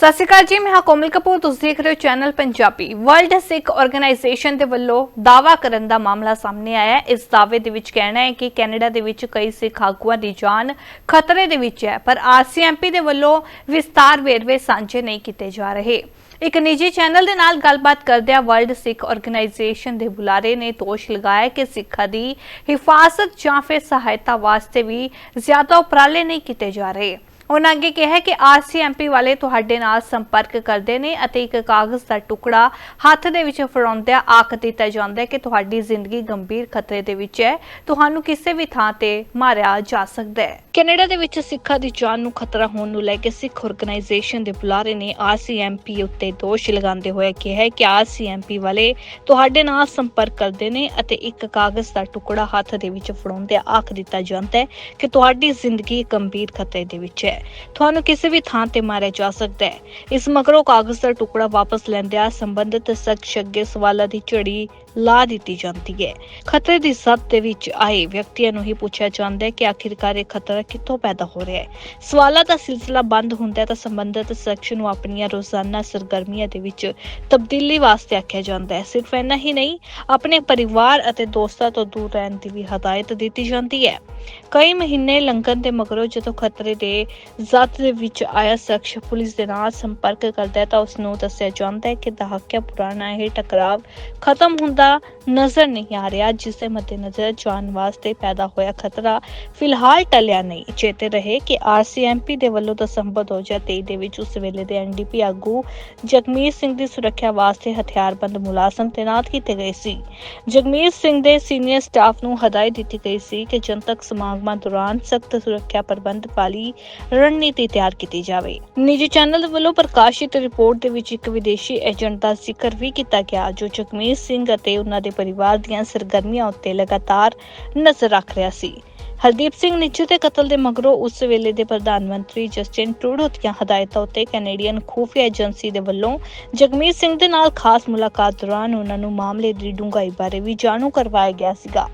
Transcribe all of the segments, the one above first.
ਸਤਿ ਸ਼੍ਰੀ ਅਕਾਲ ਜੀ, ਮੈਂ ਹਾਂ ਕੋਮਲ ਕਪੂਰ। ਤੁਸੀਂ ਦੇਖ ਰਹੇ ਹੋ channel Punjabi. World Sikh organisation ਦੇ ਵੱਲੋਂ ਦਾਅਵਾ ਕਰਨ ਦਾ ਮਾਮਲਾ ਸਾਹਮਣੇ ਆਇਆ ਹੈ। ਇਸ ਦਾਅਵੇ ਦੇ ਵਿੱਚ ਕਹਿਣਾ ਹੈ ਕਿ ਕੈਨੇਡਾ ਦੇ ਵਿੱਚ ਕਈ ਸਿੱਖ ਆਗੂਆਂ ਦੀ ਜਾਨ ਖਤਰੇ ਦੇ ਵਿੱਚ ਹੈ, ਪਰ ਆਰਸੀਐਮਪੀ ਦੇ ਵੱਲੋਂ ਵਿਸਤਾਰ ਵੇਰਵੇ ਸਾਂਝੇ ਨਹੀਂ ਕੀਤੇ ਜਾ ਰਹੇ। ਇੱਕ ਨਿੱਜੀ ਚੈਨਲ ਦੇ ਨਾਲ ਗੱਲਬਾਤ ਕਰਦਿਆਂ ਵਰਲਡ ਸਿੱਖ ਆਰਗੇਨਾਈਜੇਸ਼ਨ ਦੇ ਬੁਲਾਰੇ ਨੇ ਦੋਸ਼ ਲਗਾਇਆ ਕਿ ਸਿੱਖਾਂ ਦੀ ਹਿਫਾਜ਼ਤ ਜਾਂ ਫਿਰ ਸਹਾਇਤਾ ਵਾਸਤੇ ਵੀ ਜ਼ਿਆਦਾ ਉਪਰਾਲੇ ਨਹੀਂ ਕੀਤੇ ਜਾ ਰਹੇ। ਉਹਨਾਂ ਅੱਗੇ ਕਿਹਾ ਕਿ ਆਰਸੀਐਮਪੀ ਵਾਲੇ ਤੁਹਾਡੇ ਨਾਲ ਸੰਪਰਕ ਕਰਦੇ ਨੇ ਅਤੇ ਇੱਕ ਕਾਗਜ਼ ਦਾ ਟੁਕੜਾ ਹੱਥ ਦੇ ਵਿੱਚ ਫੜਾਉਂਦਿਆਂ ਆਖ ਦਿੱਤਾ ਜਾਂਦਾ ਹੈ ਕਿ ਤੁਹਾਡੀ ਜ਼ਿੰਦਗੀ ਗੰਭੀਰ ਖਤਰੇ ਦੇ ਵਿੱਚ ਹੈ। ਤੁਹਾਨੂੰ ਕਿਸੇ ਵੀ ਥਾਂ ਤੇ ਮਾਰਿਆ ਜਾ ਸਕਦਾ ਹੈ। ਕੈਨੇਡਾ ਦੇ ਵਿੱਚ ਸਿੱਖਾਂ ਦੀ ਜਾਨ ਨੂੰ ਖਤਰਾ ਹੋਣ ਨੂੰ ਲੈ ਕੇ ਸਿੱਖ ਆਰਗੇਨਾਈਜੇਸ਼ਨ ਦੇ ਬੁਲਾਰੇ ਨੇ ਆਰਸੀਐਮਪੀ ਉੱਤੇ ਦੋਸ਼ ਲਗਾਉਂਦੇ ਹੋਏ ਕਿਹਾ ਹੈ ਕਿ ਆਰਸੀਐਮਪੀ ਵਾਲੇ ਤੁਹਾਡੇ ਨਾਲ ਸੰਪਰਕ ਕਰਦੇ ਨੇ ਅਤੇ ਇੱਕ ਕਾਗਜ਼ ਦਾ ਟੁਕੜਾ ਹੱਥ ਦੇ ਵਿੱਚ ਫੜਾਉਂਦਿਆਂ ਆਖ ਦਿੱਤਾ ਜਾਂਦਾ ਹੈ ਕਿ ਤੁਹਾਡੀ ਜ਼ਿੰਦਗੀ ਗੰਭੀਰ ਖਤਰੇ ਦੇ ਵਿੱਚ ਹੈ। ਤੁਹਾਨੂੰ ਕਿਸੇ ਵੀ ਥਾਂ ਤੇ ਮਾਰਿਆ ਜਾ ਸਕਦਾ ਹੈ। ਇਸ ਮਗਰੋਂ ਕਾਗਜ਼ ਦਾ ਟੁਕੜਾ ਵਾਪਸ ਲੈਂਦਿਆਂ ਸੰਬੰਧਿਤ ਸ਼ਖਸ ਅੱਗੇ ਸਵਾਲਾਂ ਦੀ ਝੜੀ ਲਾ ਦਿੱਤੀ ਜਾਂਦੀ ਹੈ। ਖਤਰੇ ਦੀ ਸੱਤ ਦੇ ਵਿੱਚ ਆਏ ਵਿਅਕਤੀਆਂ ਨੂੰ ਹੀ ਪੁੱਛਿਆ ਜਾਂਦਾ ਹੈ ਕਿ ਆਖਿਰਕਾਰ ਇਹ ਖਤਰਾ ਕਿੱਥੋਂ ਪੈਦਾ ਹੋ ਰਿਹਾ ਹੈ? ਸਵਾਲਾਂ ਦਾ ਸਿਲਸਿਲਾ ਬੰਦ ਹੁੰਦਾ ਹੈ ਤਾਂ ਸੰਬੰਧਿਤ ਸ਼ਖਸ ਨੂੰ ਆਪਣੀਆਂ ਰੋਜ਼ਾਨਾ ਸਰਗਰਮੀਆਂ ਦੇ ਵਿੱਚ ਤਬਦੀਲੀ ਵਾਸਤੇ ਆਖਿਆ ਜਾਂਦਾ ਹੈ। ਸਿਰਫ ਇੰਨਾ ਹੀ ਨਹੀਂ, ਆਪਣੇ ਪਰਿਵਾਰ ਅਤੇ ਦੋਸਤਾਂ ਤੋਂ ਦੂਰ ਰਹਿਣ ਦੀ ਵੀ ਹਦਾਇਤ ਦਿੱਤੀ ਜਾਂਦੀ ਹੈ। ਕਈ ਮਹੀਨੇ ਲੰਘਣ ਦੇ ਮਗਰੋਂ ਜਦੋਂ ਖਤਰੇ ਦੇ ਜ਼ਦ ਦੇ ਵਿੱਚ ਆਇਆ ਸ਼ਖਸ ਪੁਲਿਸ ਦੇ ਨਾਲ ਸੰਪਰਕ ਕਰਦਾ ਹੈ ਤਾਂ ਉਸ ਨੂੰ ਦੱਸਿਆ ਜਾਂਦਾ ਹੈ ਕਿ ਦਹਾਕਿਆਂ ਪੁਰਾਣਾ ਇਹ ਟਕਰਾਵ ਖਤਮ ਹੁੰਦਾ ਨਜ਼ਰ ਨਹੀਂ ਆ ਰਿਹਾ, ਜਿਸ ਦੇ ਮੱਦੇਨਜ਼ਰ ਜਾਨ ਵਾਸਤੇ ਪੈਦਾ ਹੋਇਆ ਖਤਰਾ ਫਿਲਹਾਲ ਟਲਿਆ ਨਹੀਂ। ਚੇਤੇ ਰਹੇ ਕਿ ਆਰਸੀਐਮਪੀ ਦੇ ਵੱਲੋਂ ਦਸੰਬਰ 2023 ਦੇ ਵਿੱਚ ਉਸ ਵੇਲੇ ਦੇ ਐਨਡੀਪੀ ਆਗੂ ਜਗਮੀਤ ਸਿੰਘ ਦੀ ਸੁਰੱਖਿਆ ਵਾਸਤੇ ਹਥਿਆਰਬੰਦ ਮੁਲਾਜ਼ਮ ਤੈਨਾਤ ਕੀਤੇ ਗਏ ਸੀ। ਜਗਮੀਤ ਸਿੰਘ ਦੇ ਸੀਨੀਅਰ ਸਟਾਫ ਨੂੰ ਹਦਾਇਤ ਦਿੱਤੀ ਗਈ ਸੀ ਕਿ ਜਨਤਕ ਸਮਾਗਮਾਂ ਦੌਰਾਨ ਸਖਤ ਸੁਰੱਖਿਆ ਪ੍ਰਬੰਧ ਵਾਲੀ ਰਣਨੀਤੀ ਤਿਆਰ ਕੀਤੀ ਜਾਵੇ। ਨਿੱਜੀ ਚੈਨਲ ਵੱਲੋਂ ਪ੍ਰਕਾਸ਼ਿਤ ਰਿਪੋਰਟ ਦੇ ਵਿੱਚ ਇੱਕ ਵਿਦੇਸ਼ੀ ਏਜੰਟ ਦਾ ਜ਼ਿਕਰ ਵੀ ਕੀਤਾ ਗਿਆ, ਜੋ ਜਗਮੀਤ ਸਿੰਘ ਅਤੇ ਉਹਨਾਂ ਦੇ ਪਰਿਵਾਰ ਦੀਆਂ ਸਰਗਰਮੀਆਂ ਉੱਤੇ ਲਗਾਤਾਰ ਨਜ਼ਰ ਰੱਖ ਰਿਹਾ ਸੀ। ਹਰਦੀਪ ਸਿੰਘ ਨਿੱਜੂ ਦੇ ਕਤਲ ਦੇ ਮਗਰੋਂ ਉਸ ਵੇਲੇ ਦੇ ਪ੍ਰਧਾਨ ਮੰਤਰੀ ਜਸਟਿਨ ਟਰੂਡੋ ਦੀਆਂ ਹਦਾਇਤਾਂ ਉੱਤੇ ਕੈਨੇਡੀਅਨ ਖੂਫੀਆ ਏਜੰਸੀ ਦੇ ਵੱਲੋਂ ਜਗਮੀਤ ਸਿੰਘ ਦੇ ਨਾਲ ਖਾਸ ਮੁਲਾਕਾਤ ਦੌਰਾਨ ਉਹਨਾਂ ਨੂੰ ਮਾਮਲੇ ਦੀ ਡੂੰਘਾਈ ਬਾਰੇ ਵੀ ਜਾਣੂ ਕਰਵਾਇਆ ਗਿਆ ਸੀਗਾ।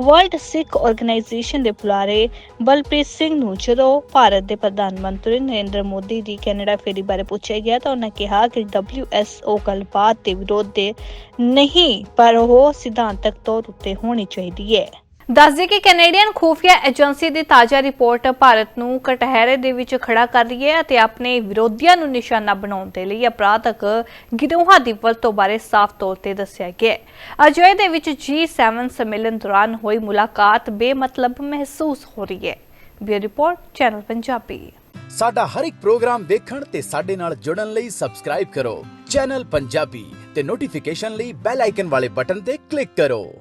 ਵਰਲਡ ਸਿੱਖ ਆਰਗੇਨਾਈਜੇਸ਼ਨ ਦੇ ਬੁਲਾਰੇ ਬਲਪ੍ਰੀਤ ਸਿੰਘ ਨੂੰ ਜਦੋਂ ਭਾਰਤ ਦੇ ਪ੍ਰਧਾਨ ਮੰਤਰੀ ਨਰਿੰਦਰ ਮੋਦੀ ਦੀ ਕੈਨੇਡਾ ਫੇਰੀ ਬਾਰੇ ਪੁੱਛਿਆ ਗਿਆ ਤਾਂ ਉਹਨਾਂ ਕਿਹਾ ਕਿ WSO ਗੱਲਬਾਤ ਦੇ ਵਿਰੋਧ ਦੇ ਨਹੀਂ, ਪਰ ਉਹ ਸਿਧਾਂਤਕ ਤੌਰ ਉੱਤੇ ਹੋਣੀ ਚਾਹੀਦੀ ਹੈ। ਦੱਸਦੇ ਕਿ ਕੈਨੇਡੀਅਨ ਖੂਫੀਆ ਏਜੰਸੀ ਦੀ ਤਾਜ਼ਾ ਰਿਪੋਰਟ ਭਾਰਤ ਨੂੰ ਕਟਹਿਰੇ ਦੇ ਵਿੱਚ ਖੜਾ ਕਰ ਰਹੀ ਹੈ ਅਤੇ ਆਪਣੇ ਵਿਰੋਧੀਆਂ ਨੂੰ ਨਿਸ਼ਾਨਾ ਬਣਾਉਣ ਦੇ ਲਈ ਅਪਰਾਧਕ ਗਿਰੋਹਾਂ ਦੀ ਵਰਤੋਂ ਬਾਰੇ ਸਾਫ਼ ਤੌਰ ਤੇ ਦੱਸਿਆ ਗਿਆ ਹੈ। ਅਜਿਹੇ ਦੇ ਵਿੱਚ G7 ਸੰਮੇਲਨ ਦੌਰਾਨ ਹੋਈ ਮੁਲਾਕਾਤ ਬੇਮਤਲਬ ਮਹਿਸੂਸ ਹੋ ਰਹੀ ਹੈ। Bureau report, channel Punjabi. ਸਾਡਾ ਹਰ ਇੱਕ ਪ੍ਰੋਗਰਾਮ ਦੇਖਣ ਤੇ ਸਾਡੇ ਨਾਲ ਜੁੜਨ ਲਈ ਸਬਸਕ੍ਰਾਈਬ ਕਰੋ। ਚੈਨਲ ਪੰਜਾਬੀ ਤੇ ਨੋਟੀਫਿਕੇਸ਼ਨ ਲਈ ਬੈਲ ਆਈਕਨ ਵਾਲੇ ਬਟਨ ਤੇ ਕਲਿੱਕ ਕਰੋ।